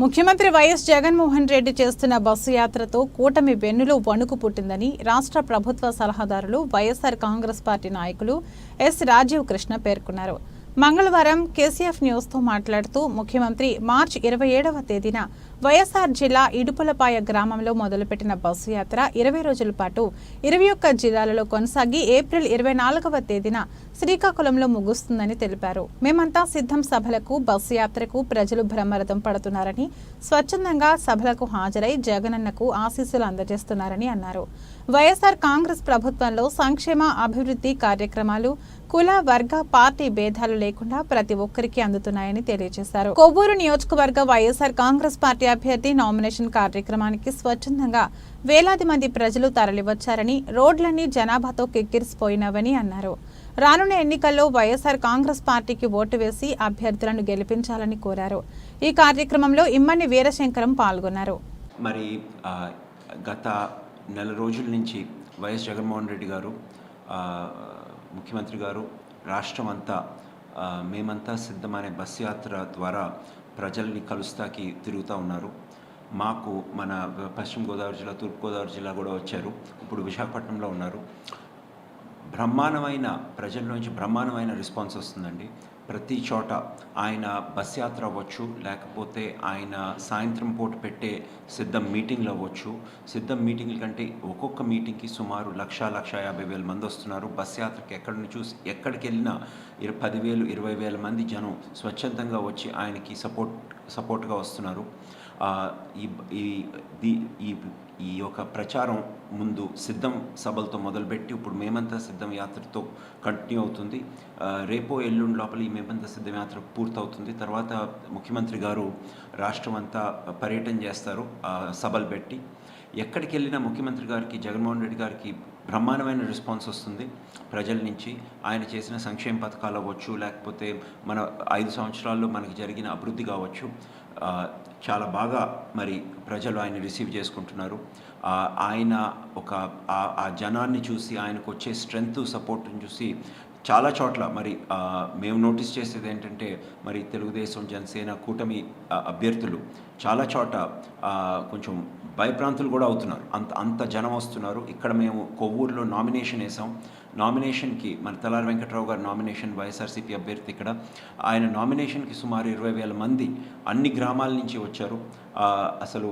ముఖ్యమంత్రి వైఎస్ జగన్మోహన్ రెడ్డి చేస్తున్న బస్సు యాత్రతో కూటమి వెన్నులో వణుకు పుట్టిందని రాష్ట్ర ప్రభుత్వ సలహాదారులు వైఎస్ఆర్ కాంగ్రెస్ పార్టీ నాయకులు ఎస్ రాజీవ్ కృష్ణ పేర్కొన్నారు. మంగళవారం కేసీఎఫ్ న్యూస్తో మాట్లాడుతూ ముఖ్యమంత్రి మార్చి ఇరవై ఏడవ తేదీన వైఎస్ఆర్ జిల్లా ఇడుపులపాయ గ్రామంలో మొదలుపెట్టిన బస్సు యాత్ర ఇరవై రోజుల పాటు ఇరవై ఒక్క జిల్లాలలో కొనసాగి ఏప్రిల్ ఇరవై నాలుగవ తేదీన శ్రీకాకుళంలో ముగుస్తుందని తెలిపారు. మేమంతా సిద్ధం సభలకు బస్సు యాత్రకు ప్రజలు భ్రమరథం పడుతున్నారని స్వచ్ఛందంగా సభలకు హాజరై జగనన్నకు ఆశీస్సులు అందజేస్తున్నారని అన్నారు. వైఎస్ఆర్ కాంగ్రెస్ ప్రభుత్వంలో సంక్షేమ అభివృద్ధి కార్యక్రమాలు కుల వర్గ పార్టీ భేదాలు లేకుండా ప్రతి ఒక్కరికి అందుతున్నాయని తెలియజేశారు. కొవ్వూరు నియోజకవర్గ వైఎస్ఆర్ కాంగ్రెస్ పార్టీ అభ్యర్థి నామినేషన్ కార్యక్రమానికి స్వచ్ఛందంగా వేలాది మంది ప్రజలు తరలివచ్చారని రోడ్లన్నీ జనాభాతో కిక్కిరిసిపోయినవని అన్నారు. రానున్న ఎన్నికల్లో వైఎస్ఆర్ కాంగ్రెస్ పార్టీకి ఓటు వేసి అభ్యర్థులను గెలిపించాలని కోరారు. ఈ కార్యక్రమంలో ఇమ్మని వీరశంకరం పాల్గొన్నారు. మరి గత నెల రోజుల నుంచి వైఎస్ జగన్మోహన్ రెడ్డి గారు ముఖ్యమంత్రి గారు రాష్ట్రం అంతా మేమంతా సిద్ధమనే బస్ యాత్ర ద్వారా ప్రజల్ని కలుస్తాకి తిరుగుతూ ఉన్నారు. మాకు మన పశ్చిమ గోదావరి జిల్లా తూర్పుగోదావరి జిల్లా కూడా వచ్చారు. ఇప్పుడు విశాఖపట్నంలో ఉన్నారు. బ్రహ్మాండమైన ప్రజల నుంచి బ్రహ్మాండమైన రెస్పాన్స్ వస్తుందండి. ప్రతి చోట ఆయన బస్ యాత్ర అవ్వచ్చు లేకపోతే ఆయన సాయంత్రం పూట పెట్టే సిద్ధం మీటింగ్లు అవ్వచ్చు. సిద్ధం మీటింగ్ల కంటే ఒక్కొక్క మీటింగ్కి సుమారు లక్ష లక్ష యాభై వేల మంది వస్తున్నారు. బస్ యాత్రకి ఎక్కడిని చూసి ఎక్కడికి వెళ్ళినా ఇర పదివేలు ఇరవై వేల మంది జనం స్వచ్ఛందంగా వచ్చి ఆయనకి సపోర్ట్ సపోర్ట్గా వస్తున్నారు. ఈ ఈ ఈ ఈ యొక్క ప్రచారం ముందు సిద్ధం సభలతో మొదలుపెట్టి ఇప్పుడు మేమంతా సిద్ధం యాత్రతో కంటిన్యూ అవుతుంది. రేపో ఎల్లుండి లోపల ఈ మేమంతా సిద్ధయాత్ర పూర్తవుతుంది తర్వాత ముఖ్యమంత్రి గారు రాష్ట్రం అంతా పర్యటన చేస్తారు సభలు పెట్టి ఎక్కడికి వెళ్ళినా ముఖ్యమంత్రి గారికి జగన్మోహన్ రెడ్డి గారికి బ్రహ్మాండమైన రెస్పాన్స్ వస్తుంది ప్రజల నుంచి ఆయన చేసిన సంక్షేమ పథకాలు అవ్వచ్చు లేకపోతే మన ఐదు సంవత్సరాల్లో మనకి జరిగిన అభివృద్ధి కావచ్చు చాలా బాగా మరి ప్రజలు ఆయన రిసీవ్ చేసుకుంటున్నారు ఆయన ఒక ఆ జనాన్ని చూసి ఆయనకు వచ్చే స్ట్రెంగ్త్ సపోర్ట్ని చూసి చాలా చోట్ల మరి మేము నోటీస్ చేసేది ఏంటంటే మరి తెలుగుదేశం జనసేన కూటమి అభ్యర్థులు చాలా చోట కొంచెం భయప్రాంతులు కూడా అవుతున్నారు. అంత అంత జనం వస్తున్నారు. ఇక్కడ మేము కొవ్వూరులో నామినేషన్ వేసాం. నామినేషన్కి మన తలారి వెంకట్రావు గారు నామినేషన్ వైఎస్ఆర్సీపీ అభ్యర్థి ఇక్కడ. ఆయన నామినేషన్కి సుమారు ఇరవై వేల మంది అన్ని గ్రామాల నుంచి వచ్చారు. అసలు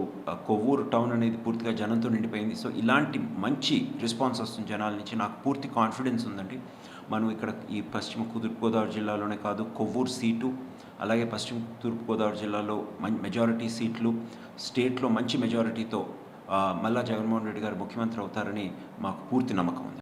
కొవ్వూరు టౌన్ అనేది పూర్తిగా జనంతో నిండిపోయింది. సో ఇలాంటి మంచి రెస్పాన్స్ వస్తుంది జనాల నుంచి నాకు పూర్తి కాన్ఫిడెన్స్ ఉందండి. మనం ఇక్కడ ఈ పశ్చిమ తూర్పుగోదావరి జిల్లాలోనే కాదు కొవ్వూరు సీటు అలాగే పశ్చిమ తూర్పుగోదావరి జిల్లాలో మం మెజారిటీ సీట్లు స్టేట్లో మంచి మెజారిటీతో మళ్ళా జగన్మోహన్ రెడ్డి గారు ముఖ్యమంత్రి అవుతారని మాకు పూర్తి నమ్మకం ఉంది.